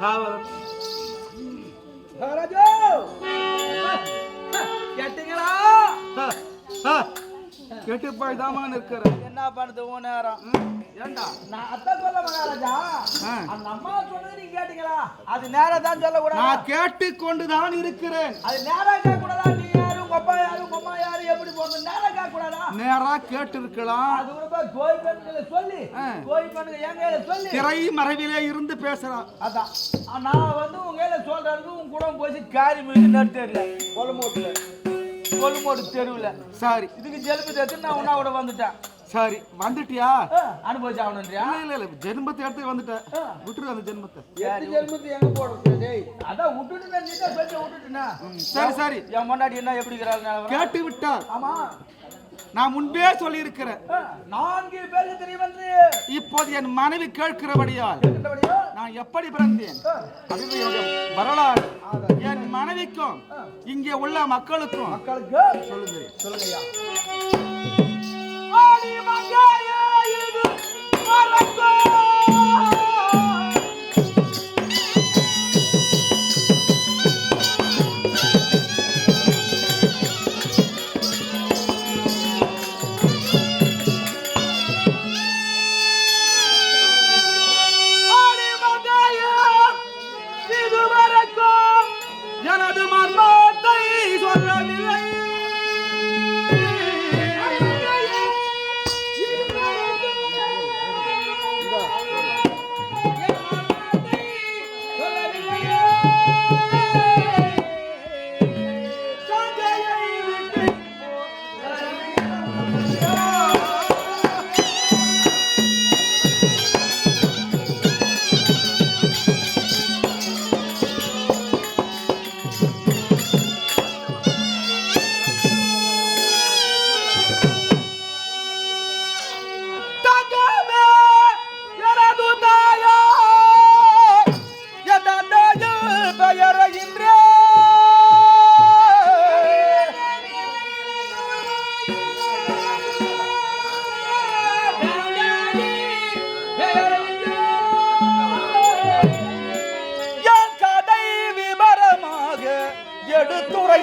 காவலன் ராஜோ கேட்டீங்களா? கெட்டு போய் தாமா நிற்கிறேன். என்ன பண்ணுது உன் நேரம்? ஏண்டா? நான் அதான் சொல்ல மகாராஜா. அந்த அம்மா சொன்னது நீங்க கேட்டீங்களா? அது நேரம் தான் சொல்லக்கூடாது? நான் கேட்டு கொண்டுதான் இருக்கிறேன். அது நேரம் கேட்க கூடாதா நீ யாரு? உங்க அப்பா யாரு உங்க அம்மா யாரு எப்படி போறது நேரம் கேட்க கூடாதா நேரா கேட்டு இருக்கலாம் அது கூட போய் கோயில் பெண்களை சொல்லி திரை மறைவிலே இருந்து பேசுறான் அதான். நான் வந்து உங்க சொல்றதுக்கு உங்க கூட போய் காரி மீது நடுத்தேர்ல கொல்லுமோட்டுல. கொல்லுமோட்டு தெருவுல. சரி. இதுக்கு ஜெலுப்பு தேத்து நான் உன்னா கூட வந்துட்டேன். சரி வந்துட்டியா? அனுபவிச்சு ஆகணுன்றியா இல்ல இல்ல ஜென்மத்தை எடுத்து வந்துட்டேன். விட்டுரு அந்த ஜென்மத்தை எட்டு ஜென்மத்து எங்க போடுறது? டேய் அதான் விட்டுட்டு நீ தான் பேச்ச விட்டுட்டுனா. சரி சரி. என் முன்னாடி என்ன எப்படி கேட்டு விட்டார் ஆமா. நான் முன்பே சொல்லி இருக்கிறேன் ஆ, நான்கு பேருக்கு தெரியும் என்று? இப்போது என் மனைவி கேட்கிறபடியால் நான் எப்படி பிறந்தேன்? வரலாறு. என் மனைவிக்கும் இங்கே உள்ள மக்களுக்கும் மக்களுக்கு? சொல்லுங்க சொல்லுங்கய்யா.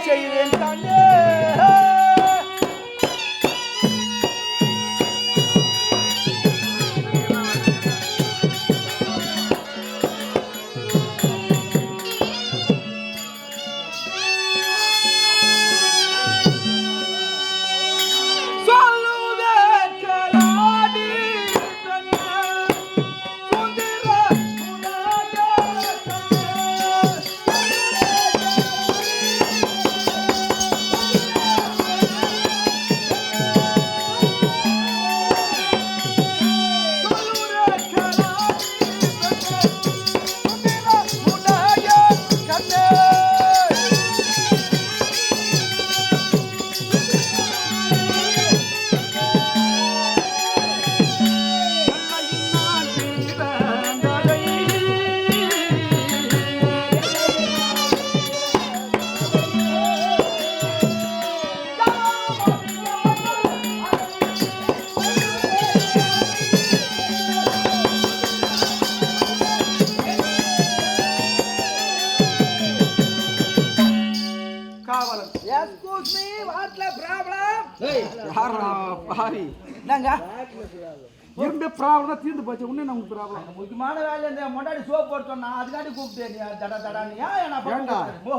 செய்தேன் தானே? யாரா பாவி? என்னங்க? இருந்த ப்ராப்ளம் தீர்ந்து போச்சு. உடனே நமக்கு ப்ராப்ளம் முக்கியமான வேலை இந்த முன்னாடி சோப் போட சொன்னா அதுக்காண்டி கூப்பிட்டேன் நீ தட தடான்னு ஏன்? ஓ.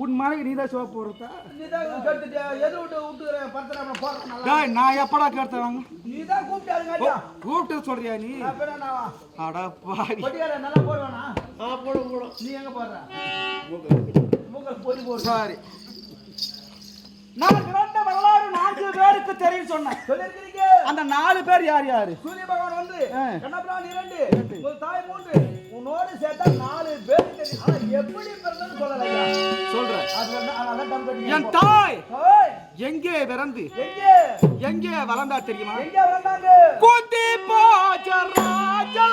உன் மனைவி நீதான் சோப்பு போடுறதா? நீ தான் கட்டுட்டு எது விட்டு விட்டுக்கிற பத்திரம் போடுறேன் நல்லா டேய் நான் எப்படா கேட்டாங்க நீ தான் கூப்பிட்டாருங்க கூப்பிட்டு சொல்றியா நீ? அப்புறம் அடா பாவி. கொட்டியார நல்லா போடுவானா? போடும் போடும் நீ எங்க போடுற? மூக்கல் பொறி போடு. சாரி. நான் கிரண்ட வரலாறு நான்கு பேருக்கு தெரியும் சொன்னேன். சொல்லிருக்கிறீங்க அந்த நாலு பேர் யார் யாரு? சூரிய பகவான் வந்து. கண்ணபிரான் இரண்டு உன் தாய் மூன்று. உன்னோடு சேர்த்தா நாலு பேர் தெரியும். ஆனா எப்படி பிறந்தது சொல்லலையா? சொல்றேன். அது என் தாய் எங்கே பிறந்து? எங்கே? எங்கே வளர்ந்தா தெரியுமா? எங்கே வந்தாங்க குந்தி போஜ ராஜா.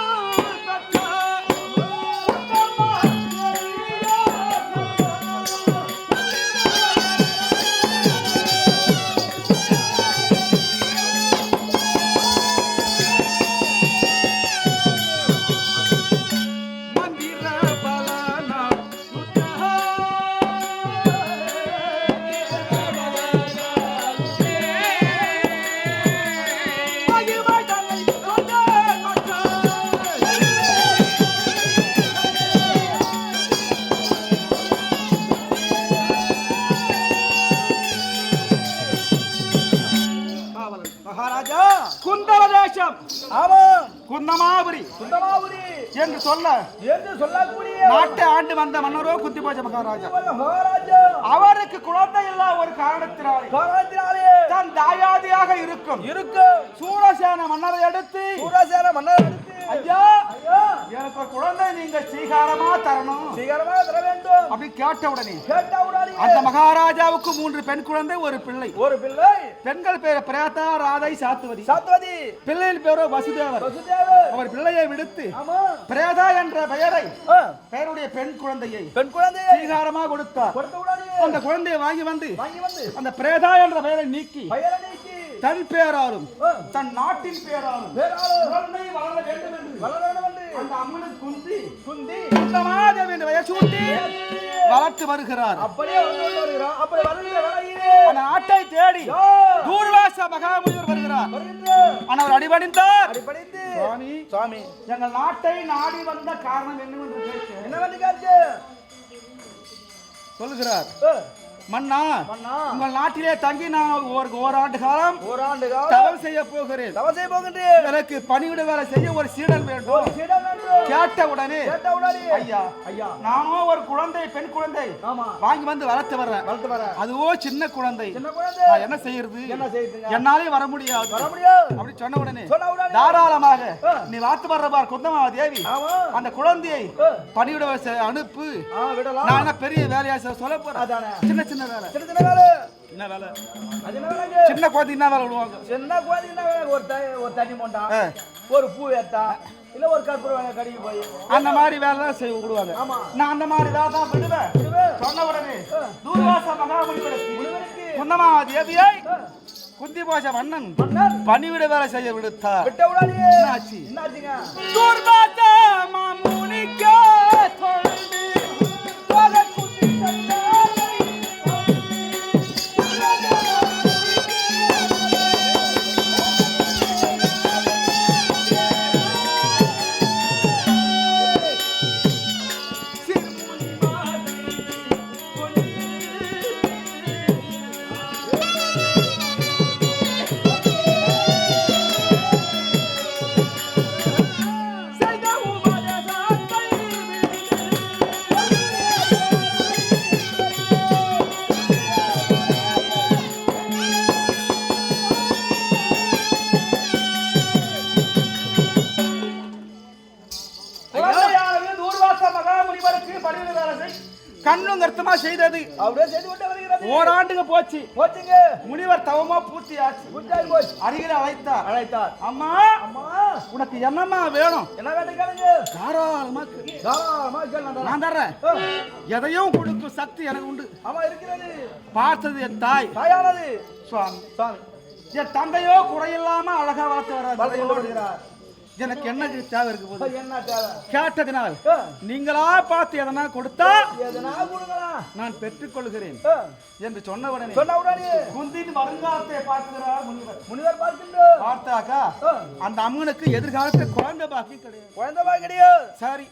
குந்தமாபுரி. சுந்தமாபுரி என்று சொல்ல என்று சொல்லக்கூடிய நாட்டை ஆண்டு வந்த மன்னரோ குந்திபோஜ மகாராஜா. மகாராஜா. அவருக்கு குழந்தை இல்லா ஒரு காரணத்தினாலே காரணத்தினாலே தன் தாயாதியாக இருக்கும். இருக்கும். சூரசேன மன்னரை எடுத்து சூராசேன மன்னர் அடுத்து ஐயா! எனக்கு குழந்தை நீங்க சீகாரமா தரணும். சீக்கிரமா தர வேண்டும். அப்படி கேட்ட உடனே கேட்டா உடாதீங்க. அந்த மகாராஜாவுக்கு மூன்று பெண் குழந்தை ஒரு பிள்ளை. ஒரு பிள்ளை. பெண்கள் பேரு பிரேதா ராதை சாத்துவதி. சத்வதி பிள்ளையின் பேரோ வசுதேவர். வசுதேவர். அவர் பிள்ளையை விடுத்து பிரேதா என்ற பெயரை பெயருடைய பெண் குழந்தையை பெண் குழந்தையை சீகாரமா கொடுத்தார். அந்த குழந்தையை வாங்கி வந்து வாங்கி வந்து அந்த பிரேதா என்ற பெயரை நீக்கி பயிரை தன் பேராலும் ஆ, தன் நாட்டின் வேறாளு குழந்தை வளர வேண்டும் என்று. வளர வேண்டும் என்று. அந்த அம்மனுக்கு குந்தி குந்தி. குந்தமாதேவி என்ற பெயர் சூட்டி வளர்த்து வருகிறார். அப்படியே வருகிறோம் அப்படி வருகிற வேளையிலே அந்த நாட்டை தேடி தூர்வாச மகாமுனிவர் வருகிறார். ஆனால் அடிபணிந்தார். அடிபணித்து சுவாமி. சுவாமி. எங்கள் நாட்டை நாடி வந்த காரணம் என்னவென்று கேட்க என்ன வந்து கேட்டு சொல்லுகிறார். மன்னா உங்கள் நாட்டிலே தங்கி நான் ஒரு ஓராண்டு காலம் ஓராண்டு காலம் தவம் செய்ய போகிறேன். தவசை போகின்றேன். எனக்கு பணிவிட வேலை செய்ய ஒரு சீடன் வேண்டும். கேட்ட உடனே கேட்டா. ஐயா ஐயா. நானும் ஒரு குழந்தை பெண் குழந்தை. வாங்கி வந்து வளர்த்து வர்றேன். வளர்த்து வர அதுவோ சின்ன குழந்தை. சின்ன குழந்தை. நான் என்ன செய்யறது? என்ன என்னாலே வர முடியாது. வர அப்படி சொன்ன உடனே தாராளமாக. நீ வாத்து வர்ற பார் குந்தமா தேவி. அந்த குழந்தையை செய்ய அனுப்பு. நான் என்ன பெரிய வேலையா செய்ய சொல்ல போறேன்? சின்ன சின்ன வேலை. சின்ன சின்ன வேலை. என்ன வேலை? அது என்ன வேலைங்க? சின்ன என்ன வேலை விடுவாங்க? சின்ன குழந்தை என்ன வேலை? ஒரு த ஒரு தண்ணி மோண்டா ஆ. ஒரு பூ ஏத்தா இல்ல ஒரு கற்பூரம் வாங்க கடைக்கு போய். அந்த மாதிரி வேலை தான் செய்ய விடுவாங்க. ஆமா. நான் அந்த மாதிரி வேலை தான் விடுவேன். சொன்ன உடனே தூர்வாச முனிவருக்கு குந்தமா தேவியை குந்தி போஜ மன்னன் பணிவிட வேலை செய்ய விடுத்தார். விட்ட விடாதீங்க என்னாச்சு? என்னாச்சுங்க? துர்வாச மாமுனிக்கு செய்தது? அப்படியே செய்து கொண்டு வருகிறது ஓராண்டுக்கு போச்சு. போச்சுங்க. முனிவர் தவமா பூர்த்தி ஆச்சு குஞ்சாய் போச்சு. அருகில் அழைத்தார். அழைத்தார். அம்மா அம்மா. உனக்கு என்னம்மா வேணும்? என்ன வேணும் கேளுங்க. தாராளமா கேளு. தாராளமா கேளுங்க நான் தர்றேன். எதையும் கொடுக்கும் சக்தி எனக்கு உண்டு. ஆமா இருக்கிறது. பார்த்தது என் தாய். தாயானது. சுவாமி. சாமி என் தந்தையோ குறையில்லாம அழகா வளர்த்து வர்றாரு எனக்கு என்ன தேவை இருக்கு போது? என்ன தேவை? கேட்டதினால் நீங்களா பார்த்து எதனா கொடுத்தா எதனா கொடுக்கலாம் நான் பெற்றுக்கொள்கிறேன் என்று சொன்ன உடனே சொன்ன உடனே. குந்தின் வருங்காலத்தை பார்க்கிறார் முனிவர். முனிவர் பார்க்கின்றோம் பார்த்தாக்கா அந்த அம்மனுக்கு எதிர்காலத்தில் குழந்தை பாக்கி கிடையாது. குழந்தை பாய் கிடையாது. சரி.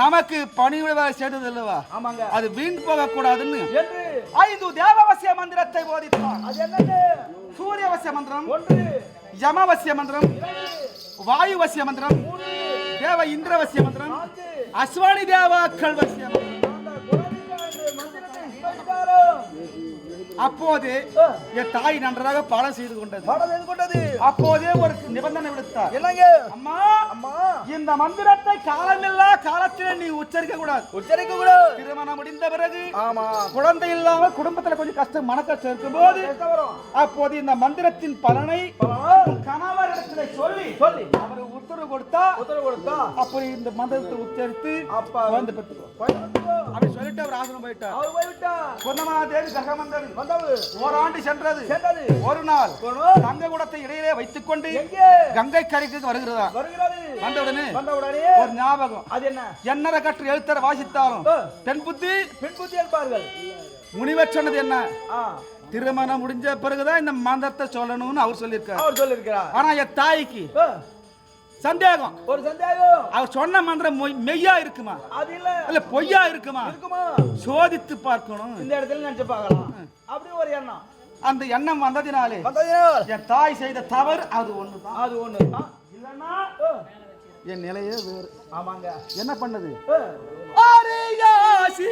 நமக்கு பணிவிட வேலை செய்தது இல்லவா ஆமாங்க. அது வீண் போக கூடாதுன்னு என்று. ஐந்து தேவவசிய மந்திரத்தை போதித்தார். அது என்னது? சூரியவசிய மந்திரம் ஒன்று. யமவசிய மந்திரம் வாயுவசிய மந்திரம் தேவ இந்திரவசிய மந்திரம் அஸ்வானி தேவாக்கள் வசிய மந்திரம். அப்போது என் தாய் நன்றாக பாடம் செய்து கொண்டது. பாடம் செய்து கொண்டது. அப்போதே ஒரு நிபந்தனை விடுத்தார். என்னங்க? அம்மா அம்மா. இந்த மந்திரத்தை காலமில்லா காலத்திலே நீ உச்சரிக்க கூடாது. உச்சரிக்க கூட திருமணம் முடிந்த பிறகு ஆமா. குழந்தை இல்லாம குடும்பத்துல கொஞ்சம் கஷ்டம் மனக்கஷ்டம் இருக்கும் போது அப்போது இந்த மந்திரத்தின் பலனை. உன் கணவரிடத்துல சொல்லி சொல்லி. அவர் உத்தரவு கொடுத்தா உத்தரவு கொடுத்தா அப்படி இந்த மந்திரத்தை உச்சரித்து அப்பா போய்விட்டோ. அப்படி சொல்லிட்டு அவர் ஆசனம் போயிட்டார். அவர் போய்விட்டா பொன்னமா தேவி ஜகமந்தன் வந்தவர் ஓராண்டு சென்றது. சென்றது. ஒரு நாள். தங்க குடத்தை இடையிலே வைத்துக் கொண்டு கங்கை கரைக்கு வருகிறதா? வருகிறது. வந்தவுடனே வந்தவுடனே ஒரு ஞாபகம். அது என்ன? என்னற கற்று எழுத்தர வாசித்தாலும் பெண் புத்தி பெண் புத்தி என்பார்கள். முனிவர் சொன்னது என்ன? திருமணம் முடிஞ்ச பிறகுதான் இந்த மந்திரத்தை சொல்லணும்னு அவர் சொல்லியிருக்கார். அவர் சொல்லிருக்கிறார் ஆனா என் தாய்க்கு சந்தேகம். ஒரு சந்தேகம். அவர் சொன்ன மந்திரம் மொய்- மெய்யா இருக்குமா? அது இல்ல. இல்ல பொய்யா இருக்குமா? இருக்குமா? சோதித்து பார்க்கணும். இந்த இடத்துல நினைச்சு பார்க்கலாம். அப்படி ஒரு எண்ணம். அந்த எண்ணம் வந்ததினாலே என் தாய் செய்த தவறு அது ஒண்ணுதான். அது ஒண்ணு ஆ, இல்லைன்னா என் நிலையே வேறு. ஆமாங்க. என்ன பண்ணுது? அரியா சிறு கோயில்